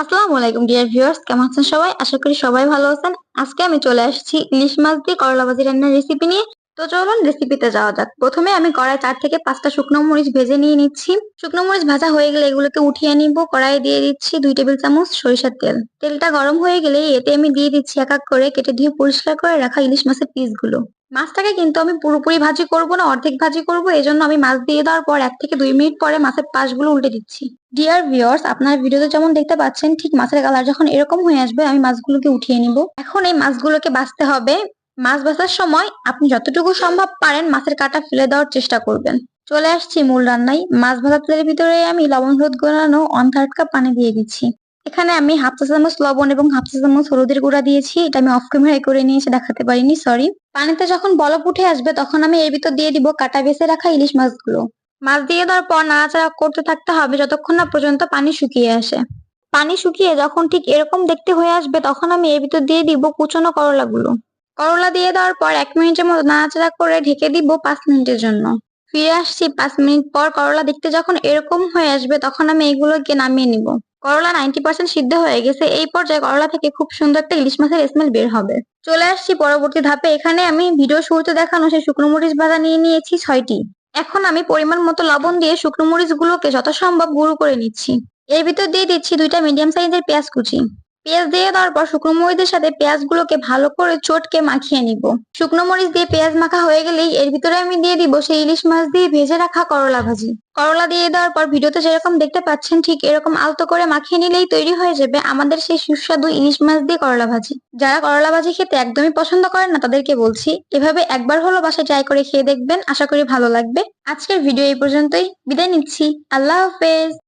আসসালামু আলাইকুম dear viewers কেমন আছেন সবাই? আশা করি সবাই ভালো আছেন। আজকে আমি চলে আসছি ইলিশ মাছ দিয়ে করলা ভাজি রান্নার রেসিপি নিয়ে। তো চলুন রেসিপিতে যাওয়া যাক। প্রথমে আমি কড়াই চার থেকে পাঁচটা শুকনো মরিচ ভেজে নিয়ে নিচ্ছি। শুকনো মরিচ ভাজা হয়ে গেলে এগুলোকে উঠিয়ে নিব। কড়াই দিয়ে দিচ্ছি দুই টেবিল চামচ সরিষার তেল। তেলটা গরম হয়ে গেলে এতে আমি দিয়ে দিচ্ছি এক এক করে কেটে ধুয়ে পরিষ্কার করে রাখা ইলিশ মাছের পিসগুলো মাছটাকে কিন্তু আমি পুরোপুরি ভাজি করব না, অর্ধেক ভাজি করব এই জন্য আমি মাছ দিয়ে দেওয়ার পর এক থেকে দুই মিনিট পরে মাছের পাশগুলো উল্টে দিচ্ছি। ডিয়ার ভিউয়ার্স আপনারা ভিডিওতে যেমন দেখতে পাচ্ছেন, ঠিক মাছের কালার যখন এরকম হয়ে আসবে, আমি মাছগুলোকে উঠিয়ে নিব। এখন এই মাছগুলোকে বাঁচতে হবে। মাছ বাছার সময় আপনি যতটুকু সম্ভব পারেন মাছের কাটা ফেলে দেওয়ার চেষ্টা করবেন। চলে আসছি মূল রান্নায়। মাছ ভাজা তেলের ভিতরে আমি লবণ, হলুদ গোলানো ওয়ান থার্ড কাপ পানি দিয়ে দিচ্ছি। এখানে আমি হাফ চা চামচ লবণ এবং হাফ চা চামচ হলুদের গুঁড়া দিয়েছি। এটা আমি অফ ক্যামেরায় করে নিয়ে এসে দেখাতে পারিনি সরি পানিতে যখন বলক উঠে আসবে, তখন আমি এর ভিতর দিয়ে দিব কাটা বেছে রাখা ইলিশ মাছগুলো। মাছ দিয়ে দেওয়ার পর নাড়াচাড়া করতে থাকতে হবে যতক্ষণ না পর্যন্ত পানি শুকিয়ে আসে। পানি শুকিয়ে যখন ঠিক এরকম দেখতে হয়ে আসবে, তখন আমি এর ভিতর দিয়ে দিব কুচনো করলাগুলো। করলা দিয়ে দেওয়ার পর এক মিনিটের মতো নাড়াচাড়া করে ঢেকে দিব পাঁচ মিনিটের জন্য। ফিরে আসছি পাঁচ মিনিট পর করলা দেখতে যখন এরকম হয়ে আসবে, তখন আমি এগুলোকে নামিয়ে নিব। করলা নাইনটি পার্সেন্ট সিদ্ধ হয়ে গেছে। এই পর্যায়ে করলা থেকে খুব সুন্দর একটা ইলিশ মাছের স্মেল বের হবে। চলে আসছি পরবর্তী ধাপে। এখানে আমি ভিডিও শুরুতে দেখানো সেই শুকনো মরিচ ভাজা নিয়ে নিয়েছি ছয়টি। এখন আমি পরিমাণ মতো লবণ দিয়ে শুকনো মরিচ গুলোকে যথাসম্ভব গুঁড়ো করে নিচ্ছি। এর ভিতর দিয়ে দিচ্ছি দুইটা মিডিয়াম সাইজের পেঁয়াজ কুচি। পেঁয়াজ দিয়ে দেওয়ার পর শুকনো মরিচের সাথে পেঁয়াজ গুলোকে ভালো করে চটকে মাখিয়ে নিব। শুকনো মরিচ দিয়ে পেঁয়াজ মাখা হয়ে গেলেই এর ভিতরে আমি দিয়ে দিব সেই ইলিশ মাছ দিয়ে ভেজে রাখা করলা ভাজি। করলা দিয়ে দেওয়ার পর ভিডিওতে যেরকম দেখতে পাচ্ছেন, ঠিক এরকম আলতো করে মাখিয়ে নিলেই তৈরি হয়ে যাবে আমাদের সেই সুস্বাদু ইলিশ মাছ দিয়ে করলা ভাজি। যারা করলা ভাজি খেতে একদমই পছন্দ করেন না, তাদেরকে বলছি এভাবে একবার হলো বাসায় ট্রাই করে খেয়ে দেখবেন, আশা করি ভালো লাগবে। আজকের ভিডিও এই পর্যন্তই, বিদায় নিচ্ছি, আল্লাহ হাফেজ।